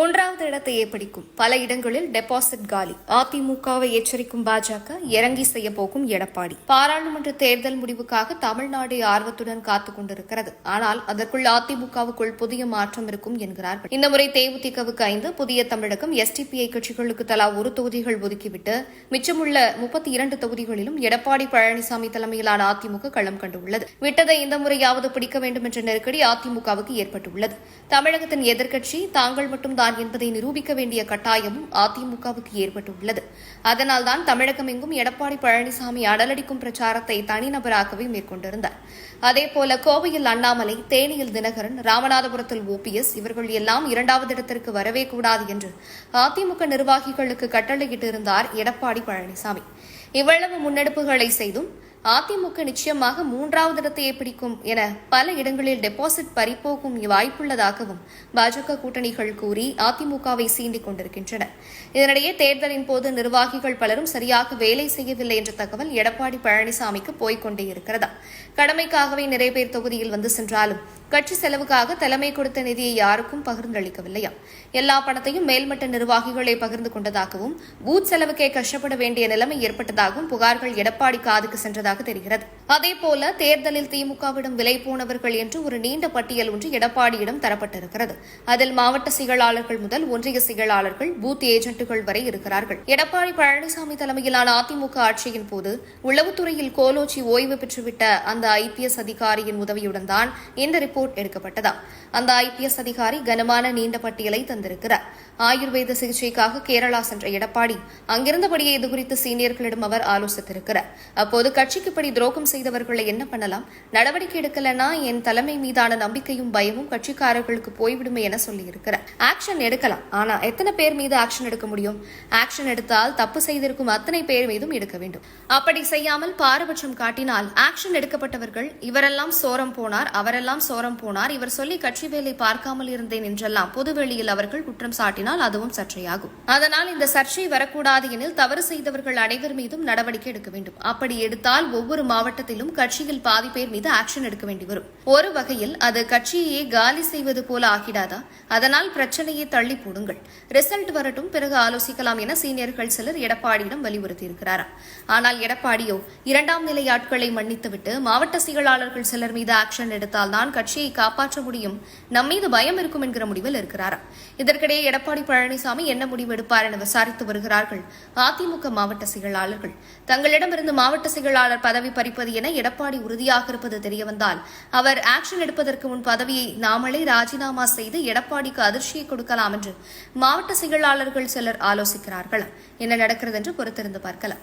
மூன்றாவது இடத்தையே பிடிக்கும் பல இடங்களில் டெபாசிட் காலி. அதிமுகவை எச்சரிக்கும் பாஜக இறங்கி செய்ய போகும் எடப்பாடி. பாராளுமன்ற தேர்தல் முடிவுக்காக தமிழ்நாடு ஆர்வத்துடன் காத்துக் கொண்டிருக்கிறது. ஆனால் அதற்குள் அதிமுகவுக்குள் புதிய மாற்றம் இருக்கும் என்கிறார்கள். இந்த முறை தேமுதிகவுக்கு ஐந்து புதிய தமிழகம் எஸ்டிபிஐ கட்சிகளுக்கு தலா ஒரு தொகுதிகள் ஒதுக்கிவிட்டு மிச்சமுள்ள முப்பத்தி இரண்டு தொகுதிகளிலும் எடப்பாடி பழனிசாமி தலைமையிலான அதிமுக களம் கண்டுள்ளது. விட்டதை இந்த முறையாவது பிடிக்க வேண்டும் என்ற நெருக்கடி அதிமுகவுக்கு ஏற்பட்டுள்ளது. தமிழகத்தின் எதிர்க்கட்சி தாங்கள் மட்டும்தான் தான் என்பதை நிரூபிக்க வேண்டிய கட்டாயமும் அதிமுகவுக்கு ஏற்பட்டுள்ளது. அதனால்தான் தமிழகம் எங்கும் எடப்பாடி பழனிசாமி அடலடிக்கும் பிரச்சாரத்தை தனிநபராகவே மேற்கொண்டிருந்தார். அதேபோல கோவையில் அண்ணாமலை தேனியில் தினகரன் ராமநாதபுரத்தில் ஓபிஎஸ் இவர்கள் எல்லாம் இரண்டாவது இடத்திற்கு வரவே கூடாது என்று அதிமுக நிர்வாகிகளுக்கு கட்டளையிட்டிருந்தார் எடப்பாடி பழனிசாமி. இவ்வளவு முன்னெடுப்புகளை செய்தும் அதிமுக நிச்சயமாக மூன்றாவது இடத்தையே பிடிக்கும் என பல இடங்களில் டெபாசிட் பறிப்போகும் வாய்ப்புள்ளதாகவும் பாஜக கூட்டணிகள் கூறி அதிமுகவை சீண்டிக் கொண்டிருக்கின்றன. இதனிடையே தேர்தலின் போது நிர்வாகிகள் பலரும் சரியாக வேலை செய்யவில்லை என்ற தகவல் எடப்பாடி பழனிசாமிக்கு போய்கொண்டே இருக்கிறதா. கடமைக்காகவே நிறைய பேர் தொகுதியில் வந்து சென்றாலும் கட்சி செலவுக்காக தலைமை கொடுத்த நிதியை யாருக்கும் பகிர்ந்தளிக்கவில்லையா? எல்லா பணத்தையும் மேல்மட்ட நிர்வாகிகளே பகிர்ந்து கொண்டதாகவும் பூத் செலவுக்கே கஷ்டப்பட வேண்டிய நிலைமை ஏற்பட்டதாகவும் புகார்கள் எடப்பாடி காதுக்கு சென்றதாக தெரிகிறது. அதேபோல தேர்தலில் திமுகவிடம் விலை போனவர்கள் என்று ஒரு நீண்ட பட்டியல் ஒன்று எடப்பாடியிடம் தரப்பட்டிருக்கிறது. அதில் மாவட்ட செயலாளர்கள் முதல் ஒன்றிய செயலாளர்கள் பூத் ஏஜென்ட்டுகள் வரை இருக்கிறார்கள். எடப்பாடி பழனிசாமி தலைமையிலான அதிமுக ஆட்சியின் போது உளவுத்துறையில் கோலோச்சி ஓய்வு பெற்றுவிட்ட அந்த ஐபிஎஸ் அதிகாரியின் உதவியுடன் தான் இந்த ரிப்போர்ட் ரிப்போர்ட் எடுக்கப்பட்டதா? அந்த ஐபிஎஸ் அதிகாரி கனமான நீண்ட பட்டியலை தந்திருக்கிறார். ஆயுர்வேத சிகிச்சைக்காக கேரளா சென்ற எடப்பாடி அங்கிருந்தபடியே இதுகுறித்து சீனியர்களிடம் அவர் ஆலோசித்திருக்கிறார். அப்போது கட்சிக்கு இப்படி துரோகம் செய்தவர்களை என்ன பண்ணலாம்? நடவடிக்கை எடுக்கலனா என் தலைமை மீதான நம்பிக்கையும் பயமும் கட்சிக்காரர்களுக்கு போய்விடுமே என சொல்லியிருக்கிறார். ஆக்ஷன் எடுக்கலாம். ஆனா எத்தனை பேர் மீது ஆக்ஷன் எடுக்க முடியும்? ஆக்ஷன் எடுத்தால் தப்பு செய்திருக்கும் அத்தனை பேர் மீதும் எடுக்க வேண்டும். அப்படி செய்யாமல் பாரபட்சம் காட்டினால் ஆக்ஷன் எடுக்கப்பட்டவர்கள் இவரெல்லாம் சோரம் போனார் அவரெல்லாம் சோரம் போனார். இவர் சொல்லி கட்சி வேலை பார்க்காமல் இருந்தேன் என்றெல்லாம் பொதுவெளியில் அவர்கள் குற்றம் சாட்டினால் அதுவும் சர்ச்சையாகும். அதனால் இந்த சர்ச்சை வரக்கூடாது எனில் தவறு செய்தவர்கள் அனைவர் மீதும் நடவடிக்கை எடுக்க வேண்டும். அப்படி எடுத்தால் ஒவ்வொரு மாவட்டத்திலும் கட்சியில் பாதி பேர் மீது ஆக்ஷன் எடுக்க வேண்டி வரும். ஒரு வகையில் அது கட்சியையே காலி செய்வது போல ஆகிடாதா? அதனால் பிரச்சனையை தள்ளி போடுங்கள். ரிசல்ட் வரட்டும் பிறகு ஆலோசிக்கலாம் என சீனியர்கள் சிலர் எடப்பாடியிடம் வலியுறுத்தியிருக்கிறாராம் ஆனால் எடப்பாடியோ இரண்டாம் நிலை ஆட்களை மன்னித்துவிட்டு மாவட்ட செயலாளர்கள் சிலர் மீது ஆக்ஷன் எடுத்தால்தான் கட்சி கட்சியை காப்பாற்ற முடியும். நம்மீது பயம் இருக்கும் என்கிற முடிவில் இருக்கிறாராம் இதற்கிடையே எடப்பாடி பழனிசாமி என்ன முடிவு எடுப்பார் என விசாரித்து வருகிறார்கள் அதிமுக மாவட்ட செயலாளர்கள். தங்களிடமிருந்து மாவட்ட செயலாளர் பதவி பறிப்பது என எடப்பாடி உறுதியாக இருப்பது தெரியவந்தால் அவர் ஆக்ஷன் எடுப்பதற்கு முன் பதவியை நாமளே ராஜினாமா செய்து எடப்பாடிக்கு அதிர்ச்சியை கொடுக்கலாம் என்று மாவட்ட செயலாளர்கள் சிலர் ஆலோசிக்கிறார்கள்? என்ன நடக்கிறது என்று பொறுத்திருந்து பார்க்கலாம்.